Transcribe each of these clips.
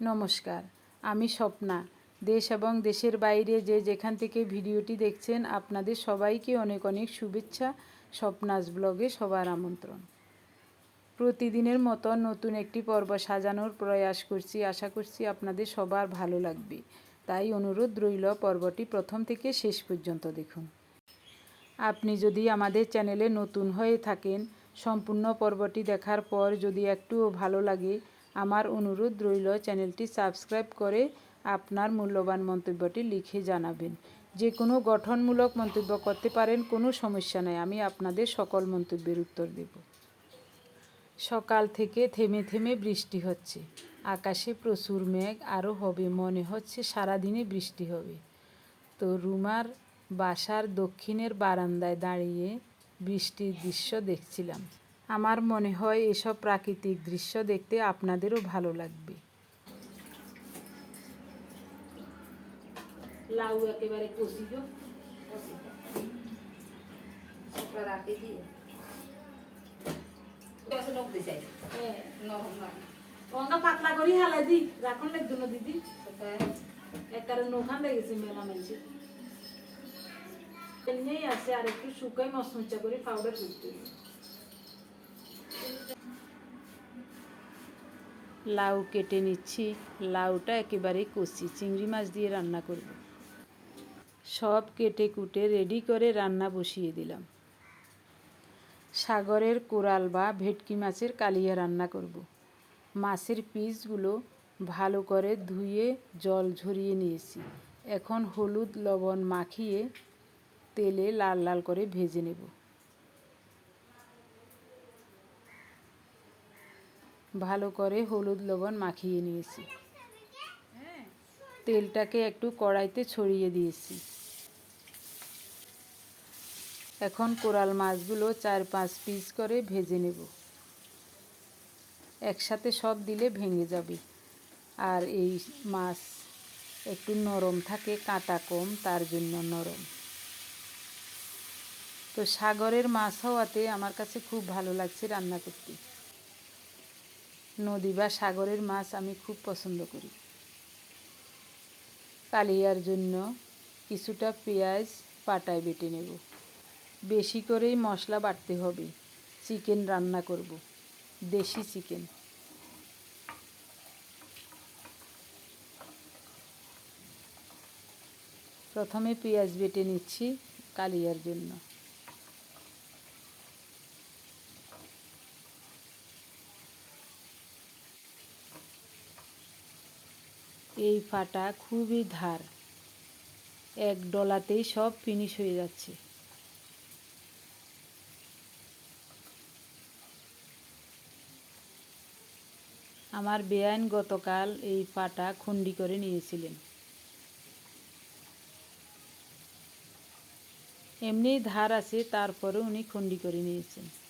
নমস্কার, আমি স্বপ্না। দেশ এবং দেশের বাইরে যে যেখান থেকে ভিডিওটি দেখছেন, আপনাদের সবাইকে অনেক অনেক শুভেচ্ছা, স্বপ্নাস ব্লগে সবার আমন্ত্রণ। প্রতিদিনের মতো নতুন একটি পর্ব সাজানোর প্রয়াস করছি, আশা করছি আপনাদের সবার ভালো লাগবে। তাই অনুরোধ রইল পর্বটি প্রথম থেকে শেষ পর্যন্ত দেখুন। আপনি যদি আমাদের চ্যানেলে নতুন হয়ে থাকেন, সম্পূর্ণ পর্বটি দেখার পর যদি একটুও ভালো লাগে আমার অনুরোধ রইল চ্যানেলটি সাবস্ক্রাইব করে আপনার মূল্যবান মন্তব্যটি লিখে জানাবেন। যে কোনো গঠনমূলক মন্তব্য করতে পারেন, কোনো সমস্যা নাই। আমি আপনাদের সকল মন্তব্যের উত্তর দেব। সকাল থেকে থেমে থেমে বৃষ্টি হচ্ছে। আকাশে প্রচুর মেঘ আরও হবে, মনে হচ্ছে সারাদিনে বৃষ্টি হবে। তো রুমার বাসার দক্ষিণের বারান্দায় দাঁড়িয়ে বৃষ্টির দৃশ্য দেখছিলাম। আমার মনে হয় এসব প্রাকৃতিক দৃশ্য দেখতে আপনাদেরও ভালো লাগবে। লাউ একেবারে কষি দো দিয়ে। দশ লোক দিছে। নরম নরম অঙ্গা পাতলা করি হালাই দি রাখন লাগতো না দিদি। একারে নোখান লেগেছে মেলা মেলছে। এমনিই আছে আর একটু শুকাই মশমচা করে পাউডার করতে লাউ কেটে নিচ্ছি। লাউটা একেবারে কষি, চিংড়ি মাছ দিয়ে রান্না করব। সব কেটে কুটে রেডি করে রান্না বসিয়ে দিলাম। সাগরের কোরাল বা ভেটকি মাছের কালিয়া রান্না করব। মাছের পিসগুলো ভালো করে ধুয়ে জল ঝরিয়ে নিয়েছি। এখন হলুদ লবণ মাখিয়ে তেলে লাল লাল করে ভেজে নেব। ভালো করে হলুদ লবণ মাখিয়ে নিয়েছি। তেলটাকে একটু কড়াইতে ছড়িয়ে দিয়েছি। এখন কোরাল মাছগুলো চার পাঁচ পিস করে ভেজে নেব। একসাথে সব দিলে ভেঙে যাবে। আর এই মাছ একটু নরম থাকে কাঁটা কম তার জন্য নরম। তো সাগরের মাছ হওয়াতে আমার কাছে খুব ভালো লাগছে রান্না করতে। নদী বা সাগরের মাছ আমি খুব পছন্দ করি। কালিয়ার জন্য কিছুটা পেঁয়াজ পাটায় বেটে নেব। বেশি করেই মশলা বাটতে হবে। চিকেন রান্না করব। দেশি চিকেন। প্রথমে পেঁয়াজ বেটে নিচ্ছি কালিয়ার জন্য। এই ফাটা খুবই ধার। এক ডলাতেই সব ফিনিশ হয়ে যাচ্ছে। আমার বেআইন গতকাল এই পাটা খুন্ডি করে নিয়েছিলেন। এমনি ধার আছে তারপরে উনি খুন্ডি করে নিয়েছেন।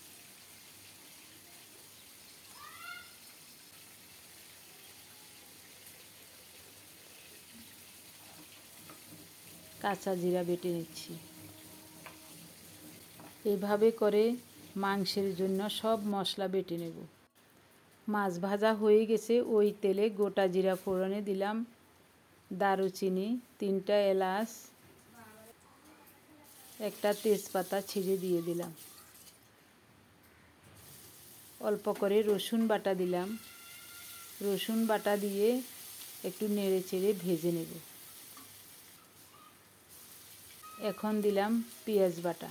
কাঁচা জিরা বেটে নিচ্ছি। এভাবে করে মাংসের জন্য সব মশলা বেটে নেব। মাছ ভাজা হয়ে গেছে, ওই তেলে গোটা জিরা ফোড়নে দিলাম। দারুচিনি, তিনটা এলাচ, একটা তেজপাতা ছিঁড়ে দিয়ে দিলাম। অল্প করে রসুন বাটা দিলাম। রসুন বাটা দিয়ে একটু নেড়ে চেড়ে ভেজে নেব। এখন দিলাম পেঁয়াজ বাটা।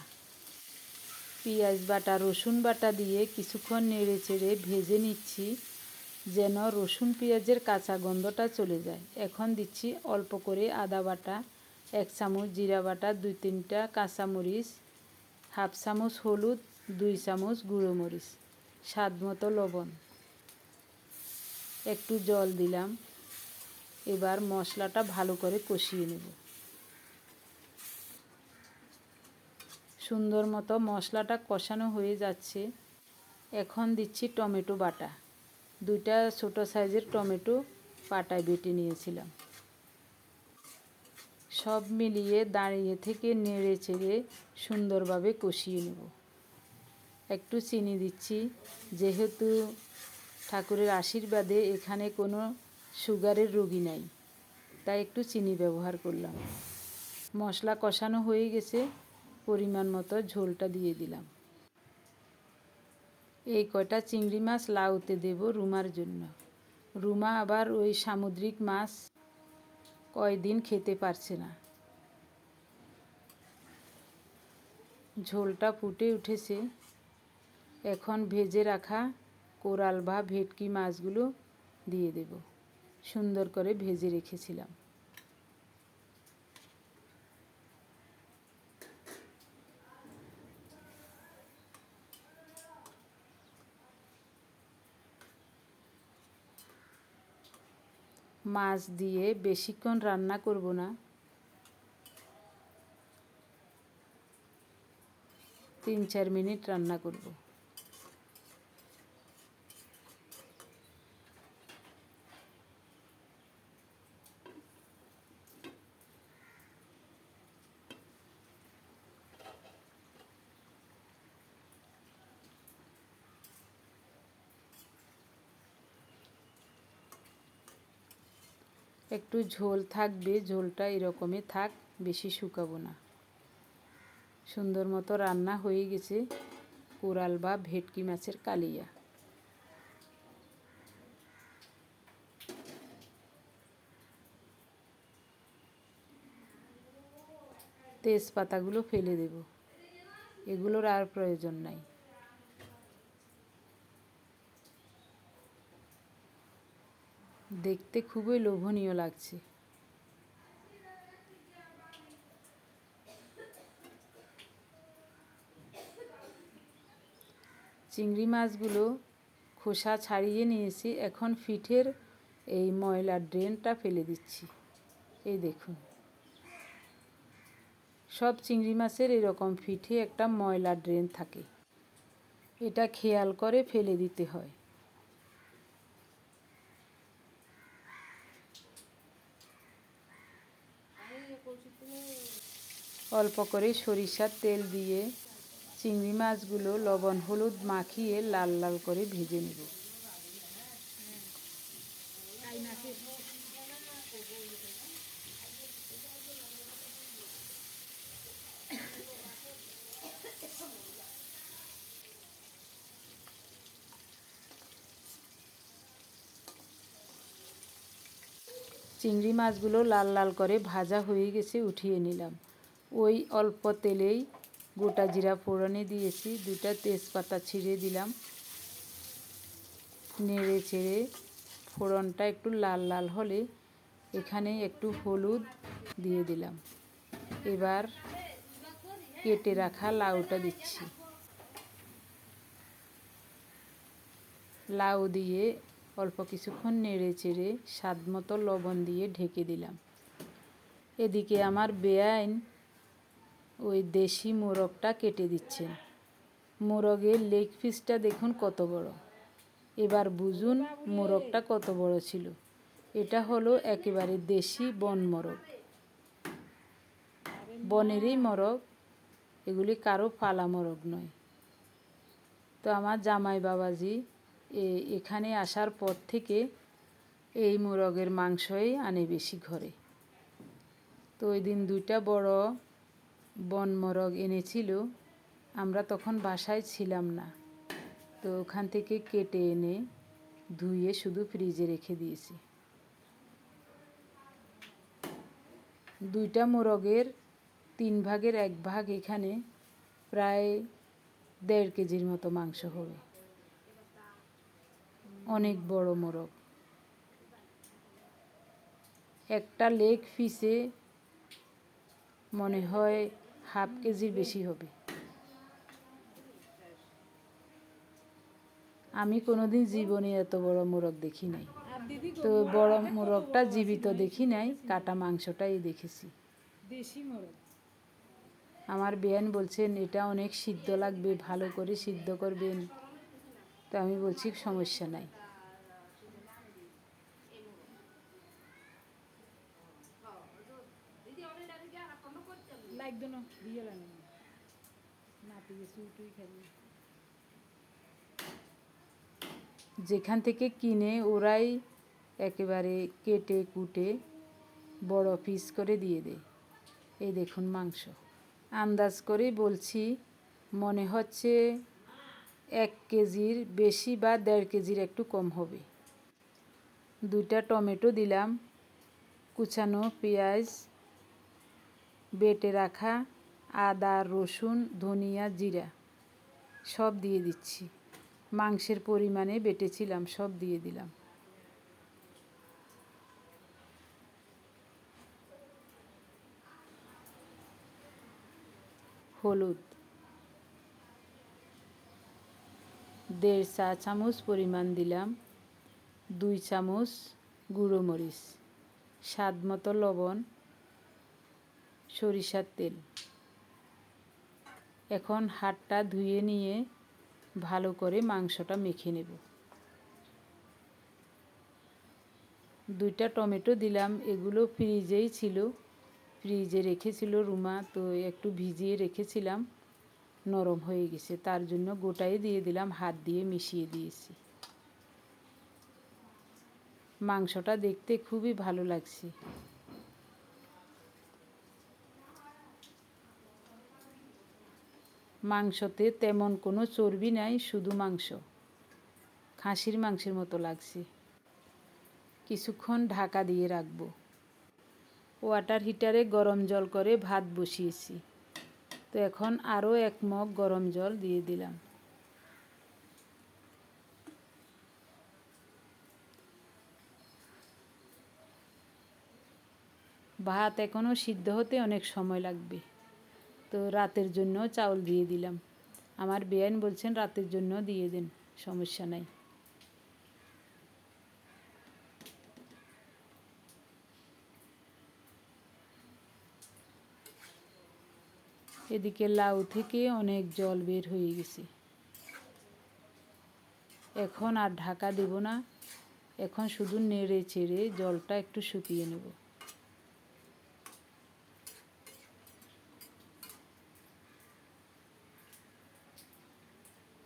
পেঁয়াজ বাটা, রসুন বাটা দিয়ে কিছুক্ষণ নেড়ে চেড়ে ভেজে নিচ্ছি যেন রসুন পেঁয়াজের কাঁচা গন্ধটা চলে যায়। এখন দিচ্ছি অল্প করে আদা বাটা, এক চামচ জিরা বাটা, দুই তিনটা কাঁচামরিচ, হাফ চামচ হলুদ, দুই চামচ গুঁড়ো মরিচ, স্বাদ মতো লবণ। একটু জল দিলাম। এবার মশলাটা ভালো করে কষিয়ে নেব। সুন্দর মতো মশলাটা কষানো হয়ে যাচ্ছে। এখন দিচ্ছি টমেটো বাটা। দুইটা ছোট সাইজের টমেটো পাটায় বেটে নিয়েছিলাম। সব মিলিয়ে দাঁড়িয়ে থেকে নেড়ে চেড়ে সুন্দরভাবে কষিয়ে নেব। একটু চিনি দিচ্ছি। যেহেতু ঠাকুরের আশীর্বাদে এখানে কোনো সুগারের রোগী নাই, তাই একটু চিনি ব্যবহার করলাম। মশলা কষানো হয়ে গেছে। পরিমাণ মতো ঝোলটা দিয়ে দিলাম। এই কয়টা চিংড়ি মাছ লাউতে দেব রুমার জন্য। রুমা আবার ওই সামুদ্রিক মাছ কয়দিন খেতে পারছে না। ঝোলটা ফুটে উঠেছে। এখন ভেজে রাখা কোরাল বা ভেটকি মাছগুলো দিয়ে দেব। সুন্দর করে ভেজে রেখেছিলাম। মাছ দিয়ে বেশিক্ষণ রান্না করব না। তিন চার মিনিট রান্না করব। একটু ঝোল থাকবে, ঝোলটা এরকমই থাক, বেশি শুকাবো না। সুন্দর মতো রান্না হয়ে গেছে কোরাল বা ভেটকি মাছের কালিয়া। তেজপাতাগুলো ফেলে দেব। এগুলোর আর প্রয়োজন নাই। দেখতে খুবই লোভনীয় লাগছে। চিংড়ি মাছগুলো খোসা ছাড়িয়ে নিয়েছি, এখন ফিটের এই ময়লার ড্রেনটা ফেলে দিচ্ছি। এই দেখুন। সব চিংড়ি মাছের এরকম ফিটে একটা ময়লার ড্রেন থাকে। এটা খেয়াল করে ফেলে দিতে হয়। অল্প করে সরিষার তেল দিয়ে চিংড়ি মাছগুলো লবণ হলুদ মাখিয়ে লাল লাল করে ভেজে নেব। চিংড়ি মাছগুলো লাল লাল করে ভাজা হয়ে গেছে, উঠিয়ে নিলাম। ওই অল্প তেলেই গোটা জিরা ফোড়নে দিয়েছি দুটা তেজপাতা ছিঁড়ে দিলাম। নেড়ে চেড়ে ফোড়নটা একটু লাল লাল হলে এখানে একটু হলুদ দিয়ে দিলাম। এবার কেটে রাখা লাউটা দিচ্ছি। লাউ দিয়ে অল্প কিছুক্ষণ নেড়ে চেড়ে স্বাদ মতো লবণ দিয়ে ঢেকে দিলাম। এদিকে আমার বেআইন ওই দেশি মোরগটা কেটে দিচ্ছেন। মোরগের লেগ পিসটা দেখুন কত বড়। এবার বুঝুন মোরগটা কত বড় ছিল। এটা হলো একেবারে দেশি বন মোরগ। বনেরই মোরগ, এগুলি কারও পালা মোরগ নয়। তো আমার জামাই বাবাজি এখানে আসার পর থেকে এই মোরগের মাংসই আনে বেশি ঘরে। তো ওই দিন দুইটা বড় বন মোরগ এনেছিল, আমরা তখন বাসায় ছিলাম না। তো ওখান থেকে কেটে এনে ধুয়ে শুধু ফ্রিজে রেখে দিয়েছি। দুইটা মোরগের তিন ভাগের এক ভাগ এখানে প্রায় দেড় কেজির মতো মাংস হবে। অনেক বড় মোরগ। একটা লেগ পিসে মনে হয় হাফ কেজির বেশি হবে। আমি কোনোদিন জীবনে এত বড় মোরগ দেখি নাই। তো বড় মোরগটা জীবিত দেখি নাই কাটা মাংসটাই দেখেছি। দেশি মোরগ। আমার বেয়ান বলছেন এটা অনেক সিদ্ধ লাগবে ভালো করে সিদ্ধ করবেন। তো আমি বলছি সমস্যা নাই। না খাবি যেখান থেকে কিনে ওরাই একেবারে কেটে কুটে বড় পিস করে দিয়ে দেয়। এই দেখুন মাংস। আন্দাজ করেই বলছি, মনে হচ্ছে এক কেজির বেশি বা দেড় কেজির একটু কম হবে। দুইটা টমেটো দিলাম, কুচানো পেঁয়াজ বেটে রাখা আদা, রসুন, ধনিয়া, জিরা সব দিয়ে দিচ্ছি। মাংসের পরিমাণে বেটেছিলাম, সব দিয়ে দিলাম। হলুদ দেড় চা চামচ পরিমাণ দিলাম, দুই চামচ গুঁড়ো মরিচ, স্বাদ মতো লবণ সরিষার তেল। এখন হাতটা ধুয়ে নিয়ে ভালো করে মাংসটা মেখে নেব। দুইটা টমেটো দিলাম, এগুলো ফ্রিজেই ছিল। ফ্রিজে রেখেছিল রুমা, তো একটু ভিজিয়ে রেখেছিলাম, নরম হয়ে গেছে। তার জন্য গোটাই দিয়ে দিলাম, হাত দিয়ে মিশিয়ে দিয়েছি। মাংসটা দেখতে খুবই ভালো লাগছে। মাংসতে তেমন কোনো চর্বি নাই, শুধু মাংস। খাসির মাংসের মতো লাগছে। কিছুক্ষণ ঢাকা দিয়ে রাখব। ওয়াটার হিটারে গরম জল করে ভাত বসিয়েছি। তো এখন আরও এক মগ গরম জল দিয়ে দিলাম। ভাত এখনও সিদ্ধ হতে অনেক সময় লাগবে। তো রাতের জন্য চাউল দিয়ে দিলাম। আমার বেআইন বলছেন, রাতের জন্য দিয়ে দিন, সমস্যা নাই। এদিকে লাউ থেকে অনেক জল বের হয়ে গেছে। এখন আর ঢাকা দেব না, এখন শুধু নেড়ে চেড়ে জলটা একটু শুকিয়ে নেব।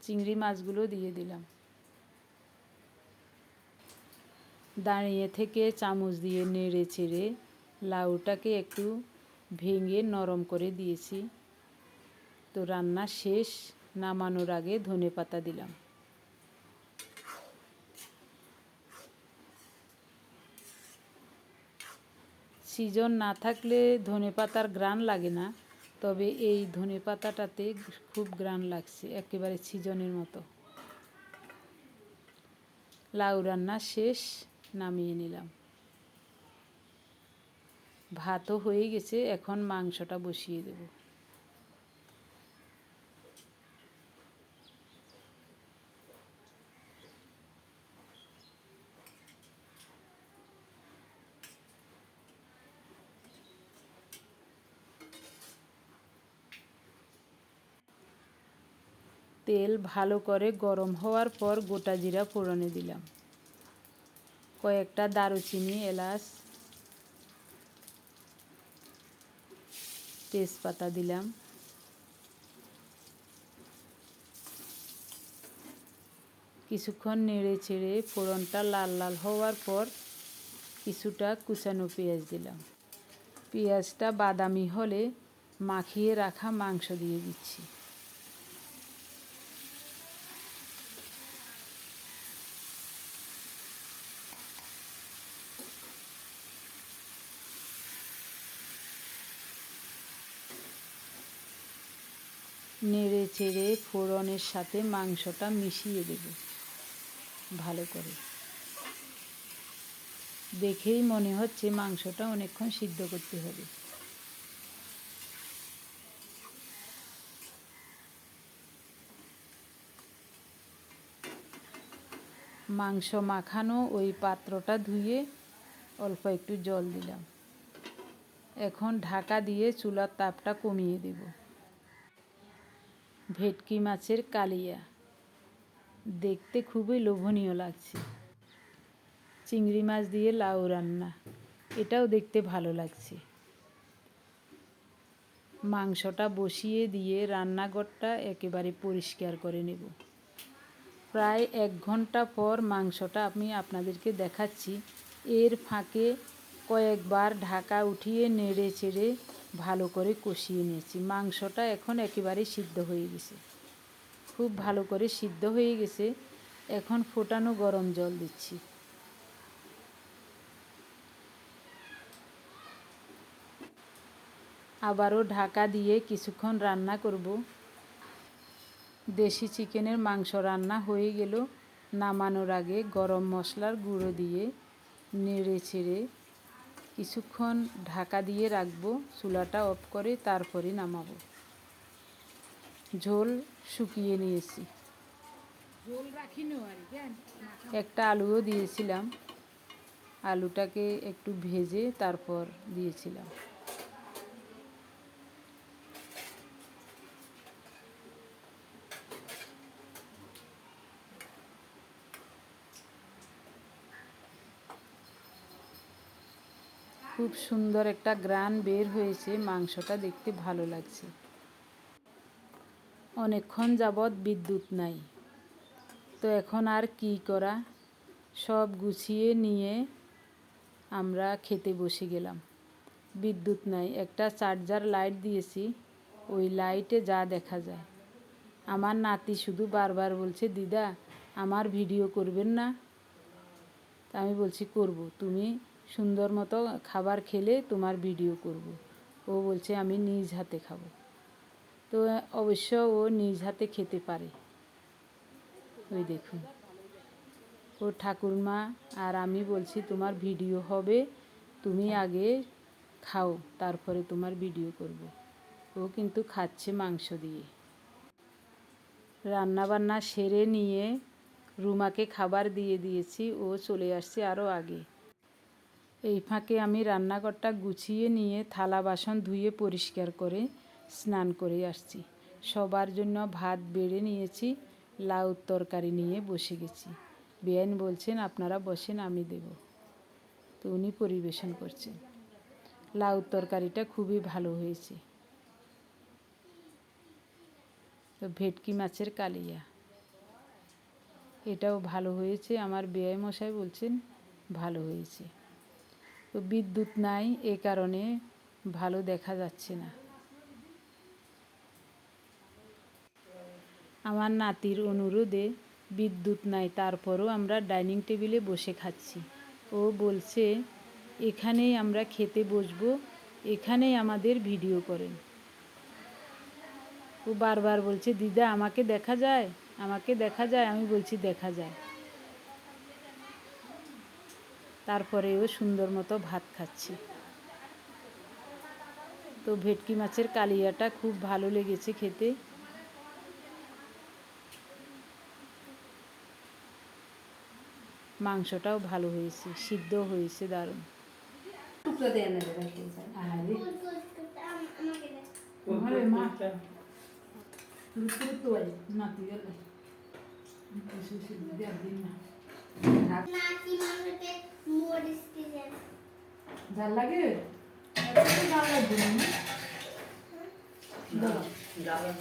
চিংড়ি মাছগুলো দিয়ে দিলাম। দাঁড়িয়ে থেকে চামচ দিয়ে নেড়ে চেড়ে লাউটাকে একটু ভেঙে নরম করে দিয়েছি। তো রান্না শেষ, নামানোর আগে ধনে পাতা দিলাম। সিজন না থাকলে ধনে পাতার গ্রান লাগে না। তবে এই ধনে পাতাটাতে খুব গ্রান লাগছে, একেবারে ছিজনের মতো। লাউ রান্না শেষ, নামিয়ে নিলাম। ভাতও হয়ে গেছে, এখন মাংসটা বসিয়ে দেব। তেল ভালো করে গরম হওয়ার পর গোটা জিরা ফোড়নে দিলাম। কয়েকটা দারুচিনি, এলাচ, তেজপাতা দিলাম। কিছুক্ষণ নেড়ে চেড়ে ফোড়নটা লাল লাল হওয়ার পর কিছুটা কুচানো পেঁয়াজ দিলাম। পেঁয়াজটা বাদামি হলে মাখিয়ে রাখা মাংস দিয়ে দিচ্ছি। নেড়ে চেড়ে ফোড়নের সাথে মাংসটা মিশিয়ে দেব। ভালো করে। দেখেই মনে হচ্ছে মাংসটা অনেকক্ষণ সিদ্ধ করতে হবে। মাংস মাখানো ওই পাত্রটা ধুয়ে অল্প একটু জল দিলাম। এখন ঢাকা দিয়ে চুলার তাপটা কমিয়ে দেব। ভেটকি মাছের কালিয়া। দেখতে খুবই লোভনীয় লাগছে। চিংড়ি মাছ দিয়ে লাউ রান্না, এটাও দেখতে ভালো লাগছে। মাংসটা বসিয়ে দিয়ে রান্নাঘরটা একেবারে পরিষ্কার করে নেব। প্রায় এক ঘণ্টা পর মাংসটা আমি আপনাদেরকে দেখাচ্ছি। এর ফাঁকে কয়েকবার ঢাকা উঠিয়ে নেড়ে চেড়ে ভালো করে কষিয়ে নিয়েছি। মাংসটা এখন একেবারে সিদ্ধ হয়ে গেছে। খুব ভালো করে সিদ্ধ হয়ে গেছে। এখন ফোটানো গরম জল দিচ্ছি। আবারও ঢাকা দিয়ে কিছুক্ষণ রান্না করব। দেশি চিকেনের মাংস রান্না হয়ে গেল। নামানোর আগে গরম মশলার গুঁড়ো দিয়ে নেড়ে ছেড়ে কিছুক্ষণ ঢাকা দিয়ে রাখব চুলাটা অফ করে তারপরে নামাবো। ঝোল শুকিয়ে নিয়েছি। একটা আলুও দিয়েছিলাম। আলুটাকে একটু ভেজে তারপর দিয়েছিলাম। খুব সুন্দর একটা গ্রান বের হয়েছে, মাংসটা দেখতে ভালো লাগছে। অনেকক্ষণ যাবৎ বিদ্যুৎ নাই। তো এখন আর কি করা? সব গুছিয়ে নিয়ে আমরা খেতে বসে গেলাম। বিদ্যুৎ নাই, একটা চার্জার লাইট দিয়েছি, ওই লাইটে যা দেখা যায়। আমার নাতি শুধু বারবার বলছে, দিদা, আমার ভিডিও করবেন না? আমি বলছি, করব। তুমি সুন্দর মতো খাবার খেলে তোমার ভিডিও করব। ও বলছে, আমি নিজ হাতে খাব। তো অবশ্য ও নিজ হাতে খেতে পারে। ওই দেখুন। ও ঠাকুরমা আর আমি বলছি, তোমার ভিডিও হবে, তুমি আগে খাও, তারপরে তোমার ভিডিও করব। ও কিন্তু খাচ্ছে মাংস দিয়ে। রান্না বান্না সেরে নিয়ে রুমাকে খাবার দিয়ে দিয়েছি, ও চলে আসছে আরও আগে। এই ফাঁকে আমি রান্নাঘরটা গুছিয়ে নিয়ে থালা বাসন ধুয়ে পরিষ্কার করে স্নান করে আসছি। সবার জন্য ভাত বেড়ে নিয়েছি, লাউ তরকারি নিয়ে বসে গেছি। বেআইন বলছেন, আপনারা বসেন, আমি দেব। তো উনি পরিবেশন করছেন। লাউ তরকারিটা খুবই ভালো হয়েছে। তো ভেটকি মাছের কালিয়া। এটাও ভালো হয়েছে। আমার বেআই মশাই বলছেন, ভালো হয়েছে। তো বিদ্যুৎ নাই, এ কারণে ভালো দেখা যাচ্ছে না। আমার নাতির অনুরোধে বিদ্যুৎ নাই, তারপরও আমরা ডাইনিং টেবিলে বসে খাচ্ছি। ও বলছে, এখানেই আমরা খেতে বসবো, এখানেই আমাদের ভিডিও করেন। ও বারবার বলছে, দিদা, আমাকে দেখা যায়? আমাকে দেখা যায়? আমি বলছি, দেখা যায়। তারপরে ও সুন্দর মতো ভাত খাচ্ছি। তো ভেটকি মাছের কালিয়াটা খুব ভালো লেগেছে খেতে। মাংসটাও ভালো হয়েছে সিদ্ধ হয়েছে দারুণ। না মরিচ দিলেন জাল লাগে? জাল লাগবে না দাঁড়াও।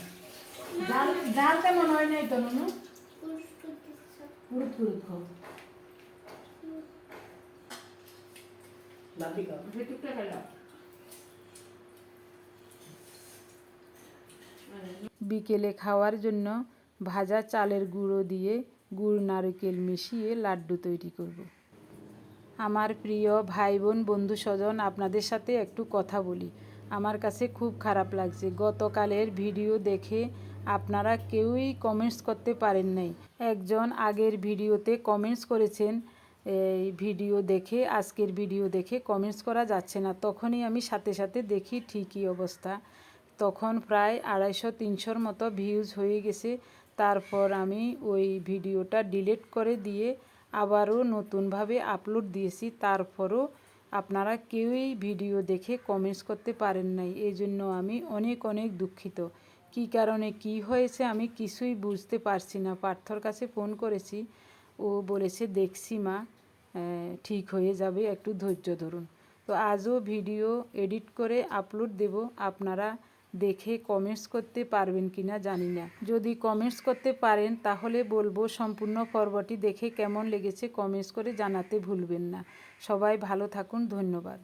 জাল জাল তেমন হয় নাই তো নুনু? কুস কুস পুরুত পুরুত খাও। ভেটুকটা খাইলাম বিকেলে খাওয়ার জন্য ভাজা চালের গুঁড়ো দিয়ে গুড় নারকেল মিশিয়ে লাড্ডু তৈরি করব। আমার প্রিয় ভাই বোন বন্ধু স্বজন আপনাদের সাথে একটু কথা বলি। আমার কাছে খুব খারাপ লাগছে। গতকালের ভিডিও দেখে আপনারা কেউই কমেন্টস করতে পারেন নাই। একজন আগের ভিডিওতে কমেন্টস করেছেন, এই ভিডিও দেখে, আজকের ভিডিও দেখে কমেন্টস করা যাচ্ছে না। তখনই আমি সাথে সাথে দেখি ঠিকই অবস্থা। তখন প্রায় আড়াইশো তিনশোর মতো ভিউজ হয়ে গেছে। তারপর আমি ওই ভিডিওটা ডিলিট করে দিয়ে আবারও নতুনভাবে আপলোড দিয়েছি, তারপরও আপনারা কেউই ভিডিও দেখে কমেন্টস করতে পারেন নাই। এই জন্য আমি অনেক অনেক দুঃখিত। কী কারণে কি হয়েছে আমি কিছুই বুঝতে পারছি না। পার্থর কাছে ফোন করেছি, ও বলেছে, দেখছি মা ঠিক হয়ে যাবে, একটু ধৈর্য ধরুন। তো আজও ভিডিও এডিট করে আপলোড দেব। আপনারা দেখে কমেন্টস করতে পারবেন কি না জানি না। যদি কমেন্টস করতে পারেন, তাহলে বলব সম্পূর্ণ পর্বটি দেখে কেমন লেগেছে কমেন্টস করে জানাতে ভুলবেন না। সবাই ভালো থাকুন, ধন্যবাদ।